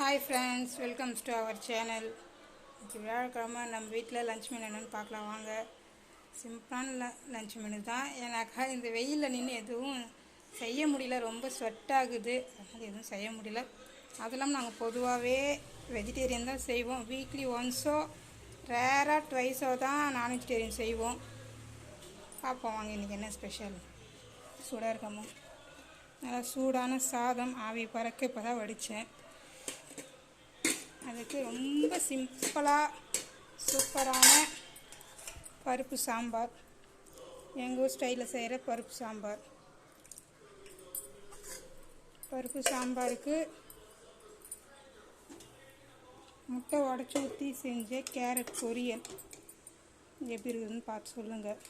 Hi friends welcomes to our channel இன்றைக்கி வியாழக்கிழமை நம்ம வீட்டில் லஞ்ச் மெனு என்னென்னு பார்க்கலாம். வாங்க. சிம்பிளான ல லஞ்ச் மெனு தான். ஏன்னாக்கா இந்த வெயிலில் நின்று எதுவும் செய்ய முடியல. ரொம்ப ஸ்வெட் ஆகுது. அதனால் எதுவும் செய்ய முடியல. அது இல்லாமல் நாங்கள் பொதுவாகவே வெஜிடேரியன் தான் செய்வோம். வீக்லி ஒன்ஸோ ரேராக ட்வைஸோ தான் நான் வெஜிடேரியன் செய்வோம். பார்ப்போம். வாங்க இன்றைக்கி என்ன ஸ்பெஷல் சூடாக இருக்காமோ நல்லா சூடான சாதம் ஆவி பறக்க இப்போ தான் வடித்தேன். அதுக்கு ரொம்ப சிம்பிளாக சூப்பரான பருப்பு சாம்பார். எங்கள் ஊர் ஸ்டைலில் செய்கிற பருப்பு சாம்பார். பருப்பு சாம்பாருக்கு முட்டை உடச்சி ஊற்றி செஞ்ச கேரட் பொரியல். எப்படி இருக்குதுன்னு பார்த்து சொல்லுங்கள்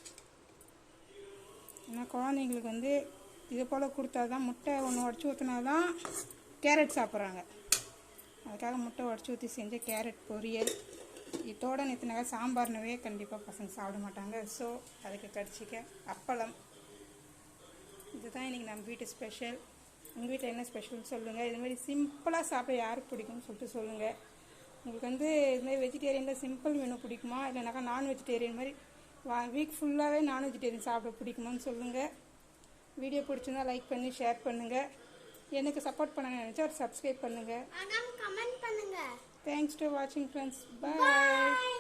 ஏன்னா குழந்தைங்களுக்கு வந்து இது போல் கொடுத்தா தான் முட்டை ஒன்று உடச்சி ஊற்றினா தான் கேரட் சாப்பிட்றாங்க. அதுக்காக முட்டை உடச்சி ஊற்றி செஞ்ச கேரட் பொரியல். இதோட நேற்றுனாக்கா சாம்பார்னவே கண்டிப்பாக பசங்க சாப்பிட மாட்டாங்க. ஸோ அதுக்கு கடிச்சிக்க அப்பளம். இதுதான் இன்றைக்கி நம்ம வீட்டு ஸ்பெஷல் உங்கள் வீட்டில் என்ன ஸ்பெஷல்னு சொல்லுங்கள் இதுமாதிரி சிம்பிளாக சாப்பிட யாருக்கு பிடிக்கும்னு சொல்லிட்டு சொல்லுங்கள் உங்களுக்கு வந்து இதுமாதிரி வெஜிடேரியனில் சிம்பிள் மெனு பிடிக்குமா? இல்லைனாக்கா நான் வெஜிடேரியன் மாதிரி வா வீக் ஃபுல்லாகவே நான் வெஜிடேரியன் சாப்பிட பிடிக்குமான்னு சொல்லுங்கள் வீடியோ பிடிச்சிருந்தா லைக் பண்ணி ஷேர் பண்ணுங்கள் எனக்கு சப்போர்ட் பண்ண நினச்சா ஒரு சப்ஸ்கிரைப் பண்ணுங்கள் கமெண்ட் தேங்க்ஸ் டு வாட்சிங் ஃப்ரெண்ட்ஸ் பாய்.